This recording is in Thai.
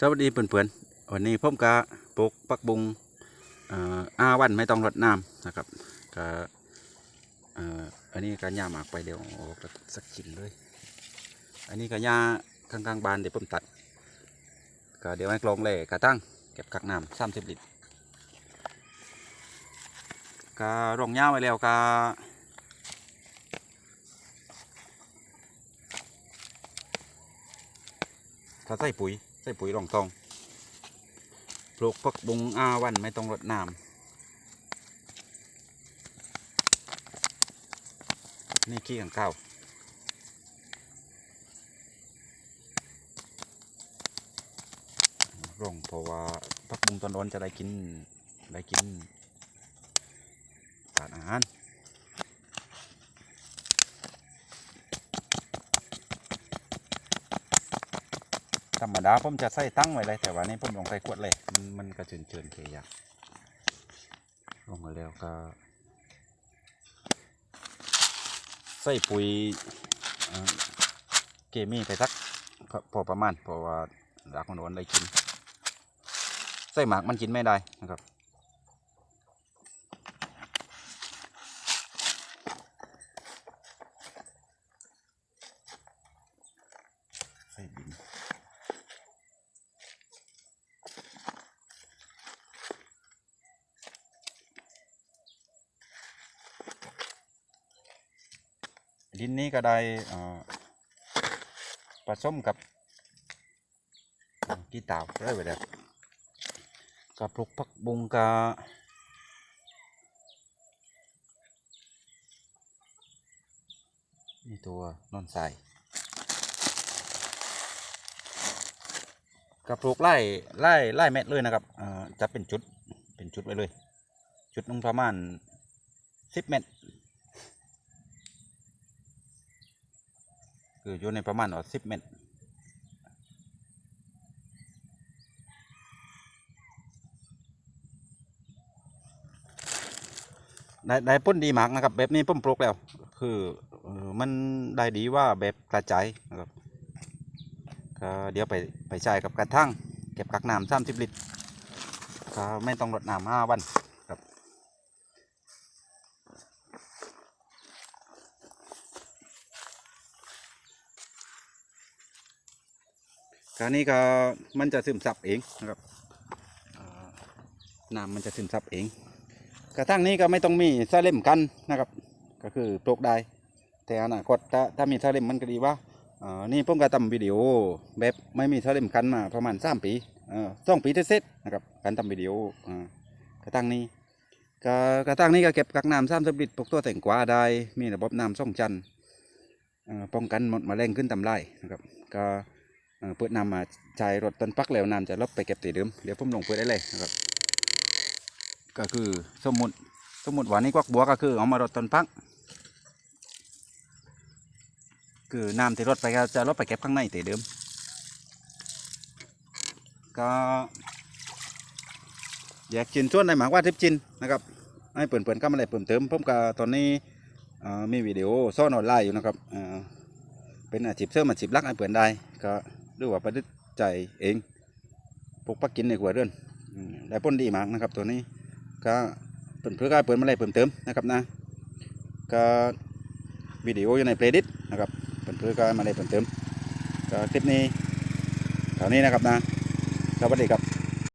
สวัสดีเพื่อนๆวันนี้ผมก็ปลูกปักบุงอาวันไม่ต้องรดน้ำนะครับก็เอ่ออันนี้ก็หญ้าหมากไปเดี๋ยวออกสักชิ้นเลย อันนี้ก็หญ้าข้างๆบานเดี๋ยวผมตัดก็เดี๋ยวให้กลองเลยกระตั้งเก็บกักน้ำสามสิบลิตรก็รองหญ้าไว้แล้วก็ถ้าใส่ปุ๋ย ส่ปุ๋ยรองทองปลูกพักบุงอาวันไม่ต้องรดน้ำนี่ขี้ขังข้าวร่องเพราะว่าพักบุงตอนร้อนจะได้กิน ได้กินสารอาหาร รรมดาผมจะใส่ตั้งไว้เลยแต่ว่านี่ผมลงใส่ขวดเลยมันมันก็เจินเชิญๆเทียากลงมาแล้วก็ ใส่ปุ๋ยเอ่อเคมีไปสักพอพอประมาณเพราะว่าดากมันโดนได้กิน ใส่หมากมันกินไม่ได้นะครับ ดินนี้ก็ได้ผสมกับกีตาร์ได้ไปแล้วกับปลูกผักบุงกะนี่ตัวนอนใส่กับปลูกไล่ไล่ไล่เม็ดเลยนะครับจะเป็นจุดเป็นจุดไว้เลย จุดหนึงประมาณสิบเมต คืออยู่ในประมาณสิบเมตรได้ได้พ้นดีมากนะครับ แบบนี้ผมปลูกแล้ว คือเอ่อมันได้ดีว่าแบบกระจายนะครับก็เดี๋ยวไปไปใช้กับกระทั่งเก็บกักน้ำสามสิบลิตรก็ไม่ต้องรดน้ำห้าวัน ครับคราวนี้ก็มันจะซึมซับเองนะครับน้ำมันจะซึมซับเอง กระทั่งนี้ก็ไม่ต้องมีซาเล่มกันนะครับ ก็คือปลูกได้ แต่อนาคตถ้าถ้ามีซาเล่มมันก็ดีว่าอ่านี่ผมก็ทำวิดีโอแบบไม่มีซาเล่มกันมาประมาณสามปีเอ่อสองปีเสร็จนะครับการทำวิดีโออ่ากระทั่งนี้ก็กระทั่งนี้ก็เก็บกักน้ำสามสิบลิตรปลูกตัวแต่งกวาได้มีระบบน้ำส่องจันอ่อป้องกันหมดมาแมลงขึ้นตำไรนะครับก็ เอ่อเปิดน้ำมาใช้รถต้นปักแล้วน้ำจะลบไปเก็บตีเดิมเดี๋ยวผมลงเปิดได้เลยนะครับ ก็คือสมมุติสมมุติว่านี่กวักบัวก็คือเอามารดต้นพัก คือน้ำที่รดไปก็จะรดไปเก็บข้างในตีเดิมก็แยกจินส่วนในหมากว่าทิพจินนะครับให้เปิ่นเปิ่นก็มาเลยเปิ่มเติมผมก็ตอนนี้เอ่มีวิดีโอซ่อนออนไลน์อยู่นะครับเออเป็นอาชีพเสริมอาชีพลักให้เปิ่นได้ก็ ดูว่าประดิษฐ์ใจเองปลูกปักกินในหัวเรือนอืมได้ผลดีมากนะครับ ตัวนี้ก็เปิดเพื่อการเปิดมาเลยเพิ่มเติมนะครับนะก็วิดีโออยู่ในเพลย์ลิสต์นะครับเปิดเพื่อการมาเลยเพิ่มเติมก็คลิปนี้เท่านี้นะครับนะสวัสดีครับ